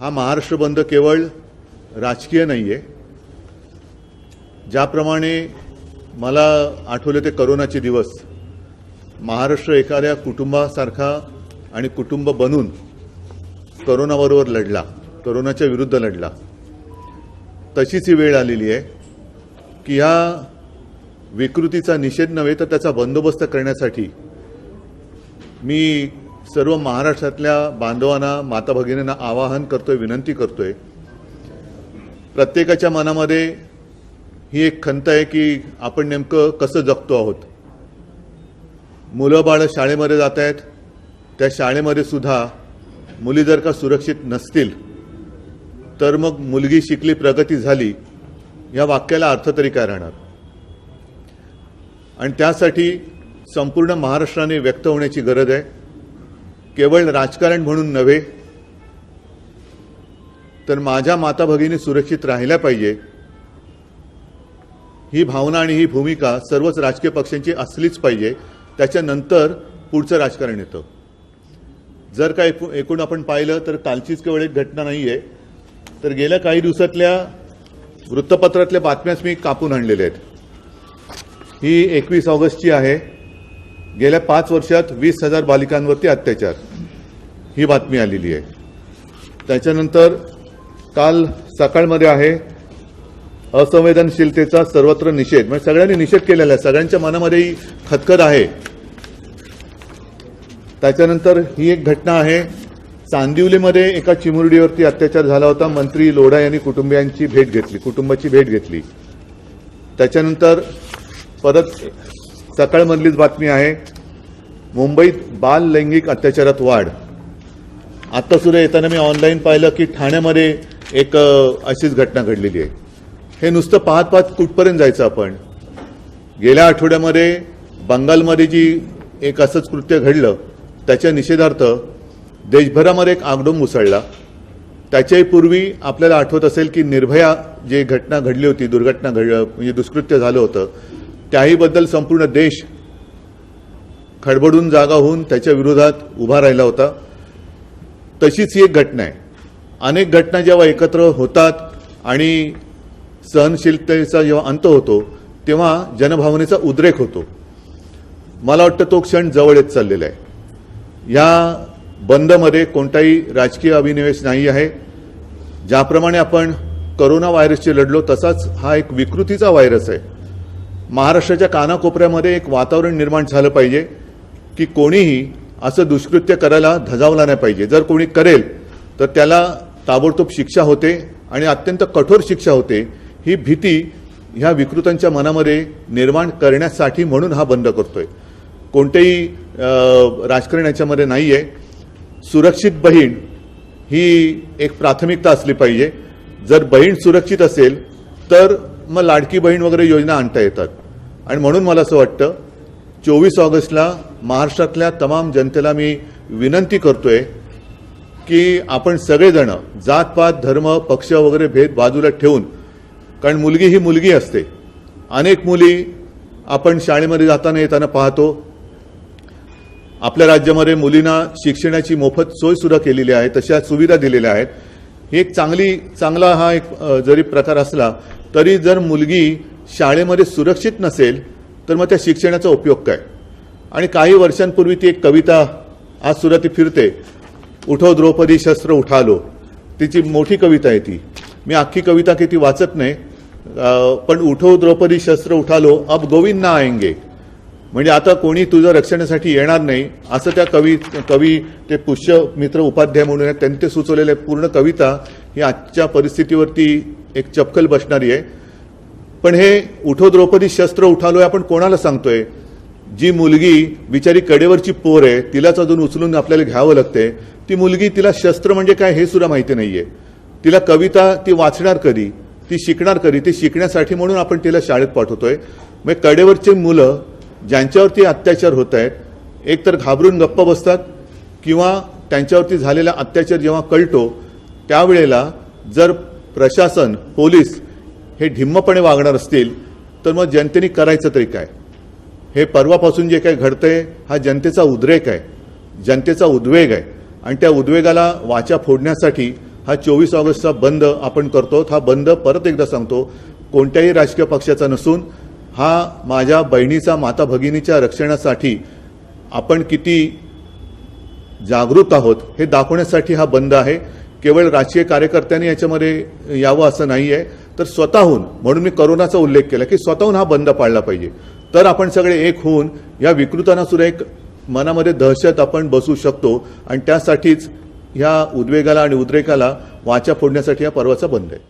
हा महाराष्ट्र बंद केवळ राजकीय नाही आहे ज्याप्रमाणे मला आठवले ते करोनाचे दिवस. महाराष्ट्र एखाद्या कुटुंबासारखा आणि कुटुंब बनून करोनाबरोबर लढला करोनाच्या विरुद्ध लढला. तशीच ही वेळ आलेली आहे की ह्या विकृतीचा निषेध नव्हे तर त्याचा बंदोबस्त करण्यासाठी मी सर्व महाराष्ट्रातल्या बांधवांना माता भगिनींना आवाहन करतोय विनंती करतोय. प्रत्येकाच्या मनामध्ये ही एक खंत आहे की आपण नेमकं कसं जगतो आहोत. मुलं बाळं शाळेमध्ये जात आहेत. त्या शाळेमध्ये सुद्धा मुली जर का सुरक्षित नसतील तर मग मुलगी शिकली प्रगती झाली या वाक्याला अर्थ तरी काय राहणार? आणि त्यासाठी संपूर्ण महाराष्ट्राने व्यक्त होण्याची गरज आहे. केवळ राजकारण म्हणून नव्हे तर माझ्या माता भगिनी सुरक्षित राहिल्या पाहिजे. ही भावना आणि ही भूमिका सर्वच राजकीय पक्षांची असलीच पाहिजे. त्याच्यानंतर पुढचं राजकारण येतं. जर का एकूण आपण पाहिलं तर कालचीच केवळ एक घटना नाही आहे तर गेल्या काही दिवसातल्या वृत्तपत्रातल्या बातम्याच मी कापून आणलेल्या आहेत. ही एकवीस ऑगस्टची आहे. गेल्या पाच वर्षात वीस हजार बालिकांवरती अत्याचार. ही बातमी आलेली आहे. त्याच्यानंतर काल सकाळमध्ये आहे असंवेदनशीलतेचा सर्वत्र निषेध. म्हणजे सगळ्यांनी निषेध केलेला आहे. सगळ्यांच्या मनामध्ये ही खतखत आहे. त्याच्यानंतर ही एक घटना आहे. चांदिवलीमध्ये एका चिमुरडीवरती अत्याचार झाला होता. मंत्री लोढा यांनी कुटुंबियांची भेट घेतली. कुटुंबाची भेट घेतली. त्याच्यानंतर परत सकाळमधलीच बातमी आहे. मुंबईत बाल लैंगिक अत्याचारात वाढ. आता सुद्धा येताना मी ऑनलाईन पाहिलं की ठाण्यामध्ये एक अशीच घटना घडलेली आहे. हे नुसतं पाहत पाहत कुठपर्यंत जायचं आपण? गेल्या आठवड्यामध्ये बंगालमध्ये जी एक असंच कृत्य घडलं त्याच्या निषेधार्थ देशभरामध्ये एक आगडोम उसळला त्याच्याही पूर्वी आपल्याला आठवत असेल की निर्भया जी घटना घडली होती दुर्घटना घड म्हणजे दुष्कृत्य झालं होतं त्याहीबद्दल संपूर्ण देश खडबडून जागा होऊन त्याच्या विरोधात उभा राहिला होता. तशीच ही एक घटना आहे. अनेक घटना जेव्हा एकत्र होतात आणि सहनशीलतेचा जेव्हा अंत होतो तेव्हा जनभावनेचा उद्रेक होतो. मला वाटतं तो क्षण जवळ येत चाललेला आहे. या बंदमध्ये कोणताही राजकीय अभिनिवेश नाही आहे. ज्याप्रमाणे आपण करोना व्हायरसशी लढलो तसाच हा एक विकृतीचा व्हायरस आहे. महाराष्ट्राच्या कानाकोपऱ्यामध्ये एक वातावरण निर्माण झालं पाहिजे की कोणीही असं दुष्कृत्य करायला धजावला नाही पाहिजे. जर कोणी करेल तर त्याला ताबडतोब शिक्षा होते आणि अत्यंत कठोर शिक्षा होते. ही भीती ह्या विकृतांच्या मनामध्ये निर्माण करण्यासाठी म्हणून हा बंद करतोय. कोणतेही राजकारण याच्यामध्ये नाही आहे सुरक्षित बहीण ही एक प्राथमिकता असली पाहिजे. जर बहीण सुरक्षित असेल तर मग लाडकी बहीण वगैरे योजना आणता येतात. आणि म्हणून मला असं वाटतं चोवीस ऑगस्टला महाराष्ट्रातल्या तमाम जनतेला मी विनंती करतोय की आपण सगळेजण जातपात धर्म पक्ष वगैरे भेद बाजूला ठेवून कारण मुलगी ही मुलगी असते. अनेक मुली आपण शाळेमध्ये जाताना येताना पाहतो. आपल्या राज्यामध्ये मुलींना शिक्षणाची मोफत सोय सुद्धा केलेली आहे तशा सुविधा दिलेल्या आहेत. ही एक चांगली चांगला हा एक जरी प्रकार असला तरी जर मुलगी शाळेमध्ये सुरक्षित नसेल तर मग त्या शिक्षणाचा उपयोग काय? आणि काही वर्षांपूर्वी ती एक कविता आज सुद्धा ती फिरते उठो द्रौपदी शस्त्र उठालो. तिची मोठी कविता आहे ती. मी अख्खी कविता किती वाचत नाही पण उठो द्रौपदी शस्त्र उठालो अब गोविंद ना आएंगे. म्हणजे आता कोणी तुझं रक्षणासाठी येणार नाही असं त्या कवी कवी ते पुष्य मित्र उपाध्याय म्हणून आहेत, त्यांनी ते सुचवलेले पूर्ण कविता ही आजच्या परिस्थितीवरती एक चपकल बसणारी आहे. पण हे उठो द्रौपदी शस्त्र उठालोय आपण कोणाला सांगतोय? जी मुलगी बिचारी कडेवरची पोर आहे तिलाच अजून उचलून आपल्याला घ्यावं लागते ती मुलगी तिला शस्त्र म्हणजे काय हे सुद्धा माहिती नाहीये. तिला कविता ती वाचणार कधी? ती शिकणार कधी? ती शिकण्यासाठी म्हणून आपण तिला शाळेत पाठवतोय. मग कडेवरचे मुलं ज्यांच्यावरती अत्याचार होत आहेत एक तर घाबरून गप्प बसतात किंवा त्यांच्यावरती झालेला अत्याचार जेव्हा कळतो त्यावेळेला जर प्रशासन पोलीस हे ढिम्मपणे वागणार असतील तर मग जनतेने करायचं तरी काय? हे परवापासून जे काही घडतंय हा जनतेचा उद्रेक आहे. जनतेचा उद्वेग आहे. आणि त्या उद्वेगाला वाचा फोडण्यासाठी हा चोवीस ऑगस्टचा बंद आपण करतो. हा बंद परत एकदा सांगतो. कोणत्याही राजकीय पक्षाचा नसून हा माझ्या बहिणीचा माता भगिनीच्या रक्षणासाठी आपण किती जागृत आहोत हे दाखवण्यासाठी हा बंद आहे. केवळ राजकीय कार्यकर्त्यांनी याच्यामध्ये यावं असं नाही आहे तर स्वतःहून म्हणून मी करोनाचा उल्लेख केला की स्वतःहून हा बंद पाळला पाहिजे. तर आपण सगळे एक होऊन या विकृतांना सुद्धा एक मनामध्ये दहशत आपण बसू शकतो आणि त्यासाठीच ह्या उद्वेगाला आणि उद्रेकाला वाचा फोडण्यासाठी हा पर्वाचा बंद आहे.